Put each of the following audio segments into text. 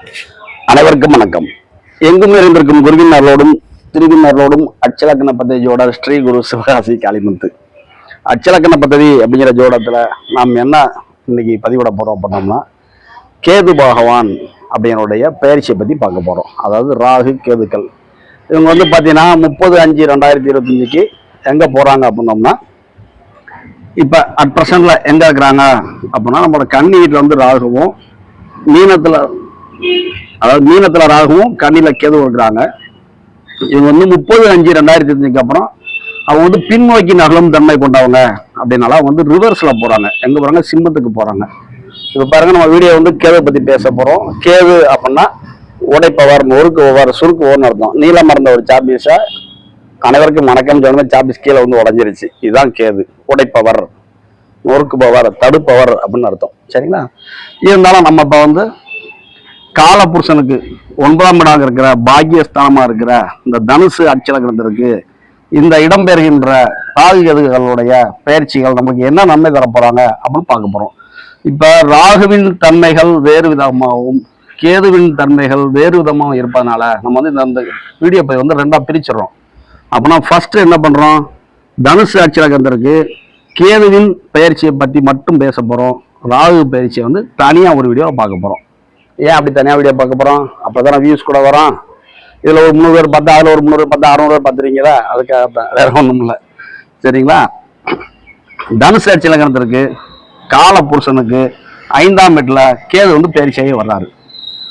அனைவருக்கும் வணக்கம். எங்கும் நிறைந்திருக்கும் குருவினர்களோடும் திருவினர்களோடும் அச்சலக்கண பத்ததியோட ஸ்ரீ குரு சிவகாசி காளிமுத்து. அச்சலக்கண பத்ததி அப்படிங்கிற ஜோடத்தில் நாம் என்ன இன்னைக்கு பதிவிட போகிறோம் பண்ணோம்னா கேது பகவான் அப்படின்னுடைய பயிற்சியை பற்றி பார்க்க போகிறோம் அதாவது ராகு கேதுக்கள். இவங்க வந்து பார்த்தீங்கன்னா முப்பது அஞ்சு ரெண்டாயிரத்தி இருபத்தஞ்சுக்கு எங்கே போகிறாங்க அப்படின்னோம்னா இப்போ அட் ப்ரெசண்டில் எங்கே இருக்கிறாங்க அப்படின்னா நம்மளோட கண்ணீரில் வந்து ராகுவும் மீனத்தில் அதாவது மீனத்துல ராகுவும் கண்ணில கேதுவும் இருக்கிறாங்க. இவங்க வந்து முப்பது அஞ்சு ரெண்டாயிரத்தி அஞ்சுக்கு அப்புறம் அவங்க வந்து பின்னோக்கி நகலும் தன்மை கொண்டவங்க அப்படின்னால அவங்க வந்து ரிவர்ஸ்ல போறாங்க. எங்க போறாங்க சிம்மத்துக்கு போறாங்க. இப்ப பாருங்க நம்ம வீடியோ வந்து கேவை பத்தி பேச போறோம். கேவு அப்படின்னா உடைப்பவர் முறுக்கு ஒவ்வொரு சுருக்கு ஓன்னு அர்த்தம். நீளம் மறந்த ஒரு சாப்பீஸா அனைவருக்கும் வணக்கம் சொன்ன சாப்பீஸ் கீழே வந்து உடஞ்சிருச்சு. இதுதான் கேது. உடைப்பவர் நொறுக்குபவர் தடுப்பவர் அப்படின்னு அர்த்தம். சரிங்களா? இருந்தாலும் நம்ம இப்போ வந்து காலபுருஷனுக்கு ஒன்பதாம் இடம் இருக்கிற பாக்கியஸ்தானமா இருக்கிற இந்த தனுசு அச்சலகிரகத்திற்கு இந்த இடம்பெறுகின்ற ராகு கதுகளுடைய பயிற்சிகள் நமக்கு என்ன நன்மை தர அப்படின்னு பார்க்க போறோம். இப்ப ராகுவின் தன்மைகள் வேறு விதமாகவும் கேதுவின் தன்மைகள் வேறு விதமாகவும் இருப்பதனால நம்ம வந்து இந்த- வீடியோ போய் வந்து ரெண்டா பிரிச்சிடறோம். அப்படின்னா ஃபர்ஸ்ட் என்ன பண்றோம்? தனுசு அச்சலகத்திற்கு கேதுவின் பயிற்சியை பத்தி மட்டும் பேச போறோம். ராகு பயிற்சியை வந்து தனியா ஒரு வீடியோவை பார்க்க போறோம். ஏன் அப்படி தனியாக வீடியோ பார்க்க போகிறோம் அப்போ தானே வியூஸ் கூட வரும். இதில் ஒரு முந்நூறு பேர் பார்த்தா அதில் ஒரு முந்நூறு பார்த்தா அறுநூறு பேர் பார்த்துறீங்களா அதுக்காக தான். வேற ஒன்றும் இல்லை. சரிங்களா? தனுசு அச்சலகணத்திற்கு கால புருஷனுக்கு ஐந்தாம் வீட்டில் கேது வந்து பேரிசையே வர்றாரு.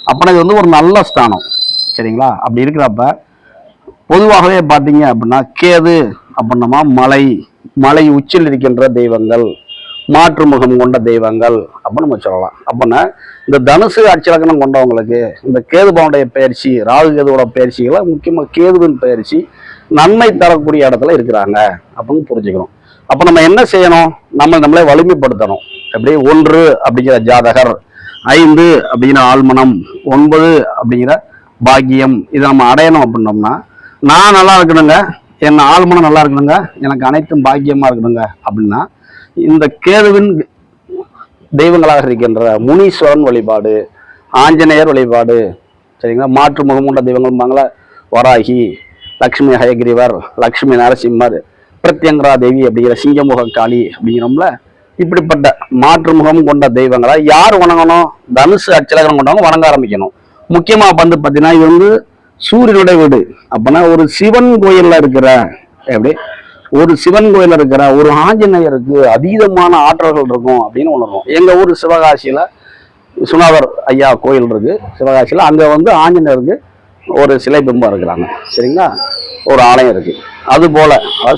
அப்போனா இது வந்து ஒரு நல்ல ஸ்தானம். சரிங்களா? அப்படி இருக்கிறப்ப பொதுவாகவே பார்த்தீங்க அப்படின்னா கேது அப்படின்னமா மலை மலை உச்சியில் இருக்கின்ற தெய்வங்கள். மாற்று முகம் கொண்ட தெய்வங்கள் அப்படின்னு நம்ம சொல்லலாம். அப்படின்னா இந்த தனுசு அச்சலக்கணம் கொண்டவங்களுக்கு இந்த கேதுபவனுடைய பயிற்சி ராகு கேதுவோட பயிற்சிகளை முக்கியமாக கேதுவின் பயிற்சி நன்மை தரக்கூடிய இடத்துல இருக்கிறாங்க அப்படின்னு புரிஞ்சுக்கணும். அப்போ நம்ம என்ன செய்யணும்? நம்ம நம்மளே வலிமைப்படுத்தணும். எப்படி? ஒன்று அப்படிங்கிற ஜாதகர் ஐந்து அப்படிங்கிற ஆழ்மனம் ஒன்பது அப்படிங்கிற பாக்கியம் இதை நம்ம அடையணும் அப்படின்னோம்னா நான் நல்லா இருக்கணுங்க என் ஆழ்மனம் நல்லா இருக்கணுங்க எனக்கு அனைத்தும் பாக்கியமாக இருக்கணுங்க அப்படின்னா இந்த கேதுவின் தெய்வங்களாக இருக்கின்ற முனீஸ்வரன் வழிபாடு ஆஞ்சநேயர் வழிபாடு சரிங்களா? மாற்று முகமுண்ட தெய்வங்கள்பாங்களா வராகி லக்ஷ்மி ஹயகிரிவர் லக்ஷ்மி நரசிம்மர் பிரத்யங்கரா தேவி அப்படிங்கிற சிங்கமுக காளி அப்படிங்கிறோம்ல இப்படிப்பட்ட மாற்று முகம் கொண்ட தெய்வங்களை யார் வணங்கணும்? தனுசு அச்சலகரம் கொண்டவங்க வணங்க ஆரம்பிக்கணும். முக்கியமா வந்து பார்த்தீங்கன்னா இது வந்து சூரியனுடைய வீடு. அப்படின்னா ஒரு சிவன் கோயிலில் இருக்கிற எப்படி? ஒரு சிவன் கோயில் இருக்கிற ஒரு ஆஞ்சநேயருக்கு அதீதமான ஆற்றல்கள் இருக்கும் அப்படின்னு உணர்வோம். எங்கள் ஊர் சிவகாசியில் சுனாவர் ஐயா கோயில் இருக்கு. சிவகாசியில் அங்கே வந்து ஆஞ்சநேயருக்கு ஒரு சிலை பிம்பம் இருக்கிறாங்க. சரிங்களா? ஒரு ஆலயம் இருக்கு. அது போல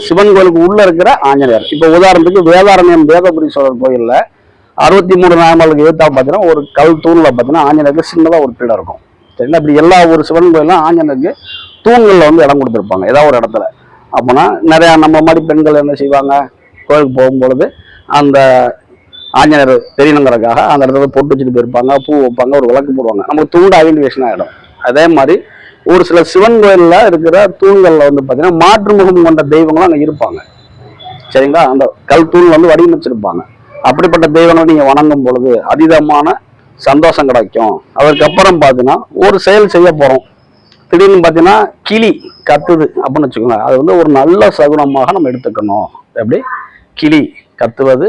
சிவன் கோயிலுக்கு உள்ள இருக்கிற ஆஞ்சநேயர். இப்போ உதாரணத்துக்கு வேதாரண்யம் வேதபுரீஸ்வரர் கோயிலில் அறுபத்தி மூணு நாயமாளுக்கு எதிர்த்தா பார்த்தீங்கன்னா ஒரு கல் தூணில் பார்த்தீங்கன்னா ஆஞ்சநேயருக்கு சின்னதாக ஒரு பீடம் இருக்கும். சரிங்களா? இப்படி எல்லா ஒரு சிவன் கோயிலும் ஆஞ்சநேயருக்கு தூண்களில் வந்து இடம் கொடுத்துருப்பாங்க. ஏதாவது ஒரு இடத்துல. அப்போனா நிறையா நம்ம மாதிரி பெண்கள் என்ன செய்வாங்க? கோயிலுக்கு போகும்பொழுது அந்த ஆஞ்சநேயர் தெரியணுங்கிறதுக்காக அந்த இடத்துல பொட்டு வச்சுட்டு போயிருப்பாங்க பூ வைப்பாங்க ஒரு விளக்கு போடுவாங்க. நமக்கு தூண்டு ஐடென்டிஃபிகேஷன் ஆகிடும் அதே மாதிரி ஒரு சில சிவன் கோயிலில் இருக்கிற தூண்களில் வந்து பார்த்தீங்கன்னா மாற்று முகம் கொண்ட தெய்வங்களும் அங்கே இருப்பாங்க. சரிங்களா? அந்த கல் தூண் வந்து வடிவமைச்சிருப்பாங்க. அப்படிப்பட்ட தெய்வங்களை நீங்கள் வணங்கும் பொழுது அதீதமான சந்தோஷம் கிடைக்கும். அதற்கப்புறம் பார்த்தீங்கன்னா ஒரு செயல் செய்ய போகிறோம் திடீர்னு பார்த்தீங்கன்னா கிளி கத்துது அப்படின்னு வச்சுக்கோங்க அது வந்து ஒரு நல்ல சகுனமாக நம்ம எடுத்துக்கணும். எப்படி? கிளி கத்துவது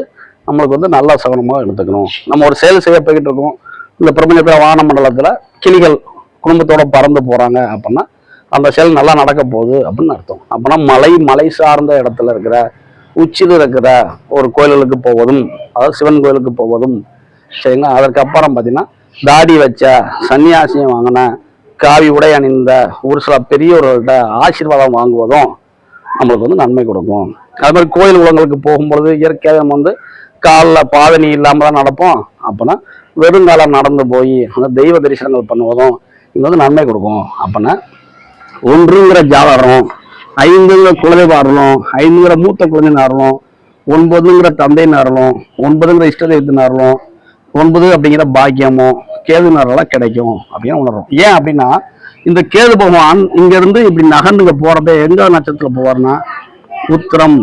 நம்மளுக்கு வந்து நல்ல சகுனமாக எடுத்துக்கணும். நம்ம ஒரு செயல் செய்ய போய்கிட்டு இருக்கோம். இந்த பிரபஞ்சத்தில் வான மண்டலத்தில் கிளிகள் குடும்பத்தோட பறந்து போகிறாங்க அப்படின்னா அந்த செயல் நல்லா நடக்க போகுது அப்படின்னு அர்த்தம். அப்படின்னா மலை மலை சார்ந்த இடத்துல இருக்கிற உச்சியில் இருக்கிற ஒரு கோயில்களுக்கு போவதும் அதாவது சிவன் கோயிலுக்கு போவதும் சரிங்களா? அதற்கப்புறம் பார்த்தீங்கன்னா தாடி வச்ச சன்னியாசியம் வாங்கின காவி உடை அணிந்த ஒரு சில பெரியவர்கள்ட்ட ஆசீர்வாதம் வாங்குவதும் நம்மளுக்கு வந்து நன்மை கொடுக்கும். அது மாதிரி கோயில் உலகங்களுக்கு போகும்பொழுது இயற்கையாக நம்ம வந்து காலில் பாதணி இல்லாமல் தான் நடப்போம். அப்போனா வெறுங்காலம் நடந்து போய் அந்த தெய்வ தரிசனங்கள் பண்ணுவதும் இது வந்து நன்மை கொடுக்கும். அப்போனா ஒன்றுங்கிற ஜாதகம் ஐந்துங்கிற குழந்தை அருளும் ஐந்துங்கிற மூத்த குழந்தை அருளும் ஒன்பதுங்கிற தந்தை அருளும் ஒன்பதுங்கிற இஷ்ட தெய்வத்தின் ஒன்பது அப்படிங்கிற பாக்கியமோ கேதுனரெல்லாம் கிடைக்கும் அப்படின்னு உணர்றோம். ஏன் அப்படின்னா இந்த கேது பகவான் இங்கேருந்து இப்படி நகர்ந்துங்க போகிறப்ப எங்க நட்சத்திரத்தில் போவார்னா உத்திரம்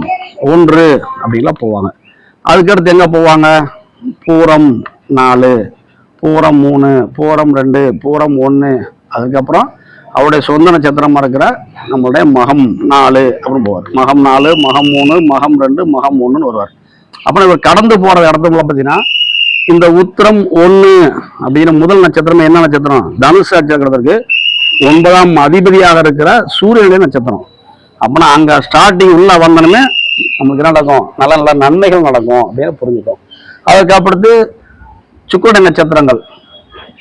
ஒன்று அப்படின்லாம் போவாங்க. அதுக்கடுத்து எங்கே போவாங்க? பூரம் நாலு பூரம் மூணு பூரம் ரெண்டு பூரம் ஒன்று அதுக்கப்புறம் அவருடைய சொந்த நட்சத்திரமாக இருக்கிற நம்மளுடைய மகம் நாலு அப்படின்னு போவார். மகம் நாலு மகம் மூணு மகம் ரெண்டு மகம் ஒன்றுன்னு வருவார். அப்புறம் இவர் கடந்து போகிற இடத்துல பார்த்தீங்கன்னா இந்த உத்திரம் ஒன்று அப்படிங்கிற முதல் நட்சத்திரம் என்ன நட்சத்திரம்? தனுசு நட்சத்திரத்திற்கு ஒன்பதாம் அதிபதியாக இருக்கிற சூரியனுடைய நட்சத்திரம். அப்போனா அங்கே ஸ்டார்டிங் உள்ள வந்தனுமே நமக்கு என்ன நடக்கும்? நல்ல நல்ல நன்மைகள் நடக்கும் அப்படின்னு புரிஞ்சுக்கும். அதுக்கப்புறத்து சுக்குட நட்சத்திரங்கள்.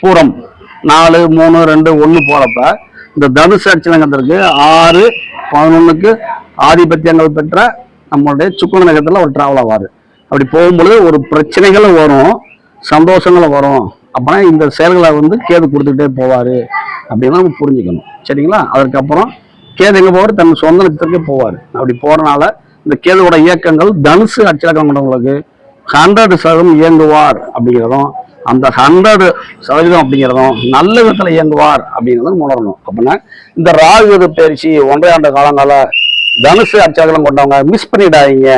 பூரம் நாலு மூணு ரெண்டு ஒன்று போகிறப்ப இந்த தனுசு அச்சலங்கத்திற்கு ஆறு பதினொன்றுக்கு ஆதிபத்தியங்கள் பெற்ற நம்மளுடைய சுக்குட நட்சத்திரத்தில் ஒரு டிராவல் ஆவார். அப்படி போகும்பொழுது ஒரு பிரச்சனைகளும் வரும். சந்தோஷங்களை வரும். அப்பனா இந்த செயல்களை வந்து கேது கொடுத்துக்கிட்டே போவார் அப்படின்னு நம்ம புரிஞ்சுக்கணும். சரிங்களா? அதுக்கப்புறம் கேது எங்கே போவார்? தன் சொந்த நட்சத்திரத்துக்கே போவார். அப்படி போகிறனால இந்த கேதுவோட இயக்கங்கள் தனுசு அச்சலக்கம் கொண்டவங்களுக்கு ஹண்ட்ரட் சதவீதம் இயங்குவார் அப்படிங்கிறதும் அந்த ஹண்ட்ரட் சதவீதம் அப்படிங்கிறதும் நல்ல விதத்தில் இயங்குவார் அப்படிங்கிறதும் உணரணும். அப்படின்னா இந்த ராகு பயிற்சி ஒன்றை ஆண்டு காலங்கால தனுசு அச்சலகம் கொண்டவங்க மிஸ் பண்ணிடாதீங்க.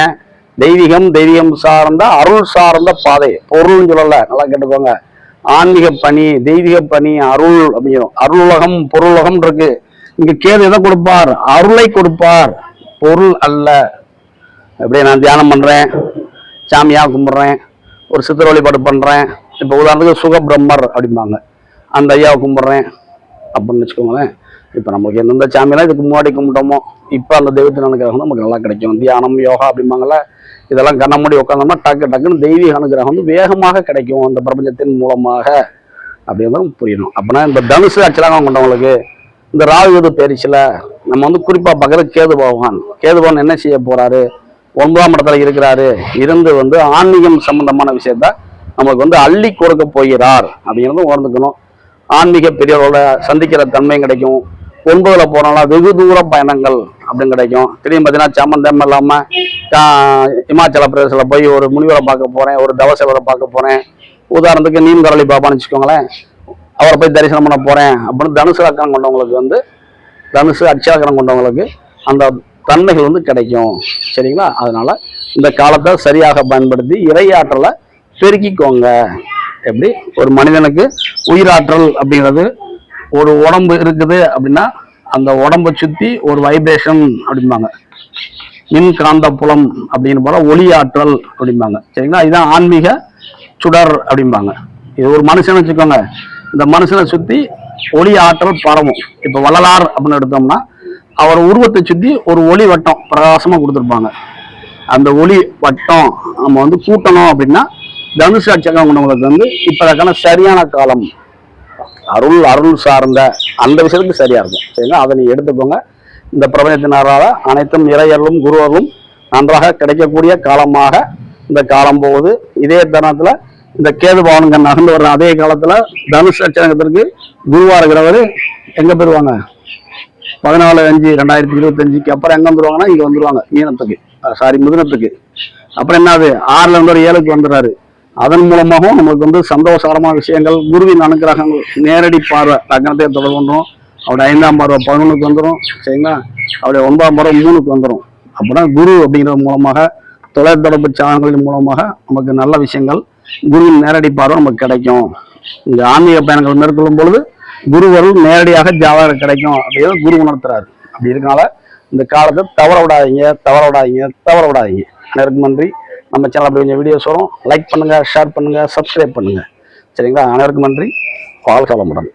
ஏன்? தெய்வீகம் தெய்வீகம் சார்ந்த அருள் சார்ந்த பாதை. பொருள்னு சொல்லல நல்லா கேட்டுக்கோங்க. ஆன்மீக பணி தெய்வீக பணி அருள் அப்படிங்கிறோம் அருளுலகம் பொருளுலகம் இருக்கு. இங்க கேது எதை கொடுப்பார்? அருளை கொடுப்பார். பொருள் அல்ல. அப்படியே நான் தியானம் பண்றேன். சாமியாக கும்பிட்றேன். ஒரு சித்திர வழிபாடு பண்றேன். இப்போ உதாரணத்துக்கு சுக பிரம்மர் அப்படிம்பாங்க. அந்த ஐயாவை கும்பிட்றேன். அப்படின்னு வச்சுக்கோங்களேன். இப்போ நமக்கு எந்தெந்த சாமியெல்லாம் இதுக்கு முன்னாடி கும்பிட்டோமோ இப்போ அந்த தெய்வத்தின் அனுகிரகம் நமக்கு நல்லா கிடைக்கும். தியானம் யோகா அப்படிம்பாங்களே இதெல்லாம் கண்ண மூடி உட்காந்தோம்னா டக்கு டக்குன்னு தெய்வீக அனுகிரகம் வந்து வேகமாக கிடைக்கும் அந்த பிரபஞ்சத்தின் மூலமாக. அப்படிங்கிறதும் புரியணும். அப்படின்னா இந்த தனுசு அச்சலாகம் கொண்டவங்களுக்கு இந்த ராகுது பேரிச்சில் நம்ம வந்து குறிப்பாக பார்க்குறது கேது பகவான். கேது பகவான் என்ன செய்ய போகிறாரு ஒன்பதாம் இடத்துல இருக்கிறாரு. இருந்து வந்து ஆன்மீகம் சம்பந்தமான விஷயத்த நமக்கு வந்து அள்ளி கொடுக்க போகிறார் அப்படிங்கிறதும் உணர்ந்துக்கணும். ஆன்மீக பெரியவர்களோட சந்திக்கிற தன்மையும் கிடைக்கும். ஒன்பதுல போனால வெகு தூர பயணங்கள். அப்படின்னு கிடைக்கும். திடீர்னு பார்த்தீங்கன்னா சம்மந்தம் இல்லாமல் இமாச்சல பிரதேசத்தில் போய் ஒரு முனிவரை பார்க்க போகிறேன் ஒரு தவசவரை பார்க்க போகிறேன் உதாரணத்துக்கு நீம்கரளி பாபான்னு வச்சுக்கோங்களேன். அவரை போய் தரிசனம் பண்ண போகிறேன் அப்படின்னு தனுசு அக்கரம் கொண்டவங்களுக்கு வந்து தனுசு அட்சாக்கரம் கொண்டவங்களுக்கு அந்த தன்மைகள் வந்து கிடைக்கும். சரிங்களா? அதனால் இந்த காலத்தை சரியாக பயன்படுத்தி இறையாற்றலை பெருக்கிக்கோங்க. எப்படி? ஒரு மனிதனுக்கு உயிராற்றல் அப்படிங்கிறது ஒரு உடம்பு இருக்குது அப்படின்னா அந்த உடம்பை சுற்றி ஒரு வைப்ரேஷன் அப்படிம்பாங்க. மின் காந்த புலம் அப்படின்னு போல ஒளி ஆற்றல் அப்படிம்பாங்க. சரிங்களா? இதுதான் ஆன்மீக சுடர் அப்படிம்பாங்க. இது ஒரு மனுஷன் வச்சுக்கோங்க. இந்த மனுஷனை சுற்றி ஒளி ஆற்றல் பரவும். இப்போ வள்ளலார் அப்படின்னு எடுத்தோம்னா அவர் உருவத்தை சுற்றி ஒரு ஒளி வட்டம் பிரகாசமாக கொடுத்துருப்பாங்க. அந்த ஒளி வட்டம் நம்ம வந்து கூட்டணும் அப்படின்னா தனுசு அச்சகம் வந்து இப்போ அதுக்கான சரியான காலம் அருள் அருள் சார்ந்த அந்த விஷயத்துக்கு சரியா இருக்கும். சரிங்களா? அதை நீங்க எடுத்துக்கோங்க. இந்த பிரபஞ்சத்தினரால அனைத்தும் இறையர்களும் குருவர்களும் நன்றாக கிடைக்கக்கூடிய காலமாக இந்த காலம் போகுது. இதே தருணத்துல இந்த கேது பவனுங்க நடந்து வர்ற அதே காலத்துல தனுஷ் அச்சனகத்திற்கு குருவா இருக்கிறவர் எங்க போயிருவாங்க? பதினாலு அஞ்சு ரெண்டாயிரத்தி இருபத்தஞ்சுக்கு அப்புறம் எங்க வந்துருவாங்கன்னா இங்க வந்துருவாங்க. மீனத்துக்கு. சாரி மிதுனத்துக்கு. அப்புறம் என்னது? ஆறுல இருந்து ஒரு ஏழுக்கு வந்துடுறாரு. அதன் மூலமாகவும் நமக்கு வந்து சந்தோஷகரமான விஷயங்கள் குருவின் அனுக்கிரகங்கள் நேரடி பார்வை. லக்னத்தை தொடர்பு அவருடைய ஐந்தாம் பருவம் பதினொன்றுக்கு வந்துடும் சரிங்களா? அவருடைய ஒன்பதாம் பருவம் மூணுக்கு வந்துடும் அப்படின்னா குரு அப்படிங்கிறது மூலமாக தொலைத்தொடர்பு சாதனங்களின் மூலமாக நமக்கு நல்ல விஷயங்கள் குருவின் நேரடி பார்வை நமக்கு கிடைக்கும். இந்த ஆன்மீக பயணங்கள் மேற்கொள்ளும் பொழுது குருவரும் நேரடியாக ஜாதக கிடைக்கும் அப்படின்னு குரு உணர்த்துறாரு. அப்படி இருக்கனால இந்த காலத்தை தவற விடாதீங்க தவற விடாதீங்க தவற விடாதீங்க நேருக்கு நன்றி. நம்ம சேனல் அப்படி கொஞ்சம் வீடியோஸ் வரும். லைக் பண்ணுங்கள் ஷேர் பண்ணுங்கள் சப்ஸ்கிரைப் பண்ணுங்க. சரிங்களா? அனைவருக்கும் நன்றி. வாழ்க வளமுடன்.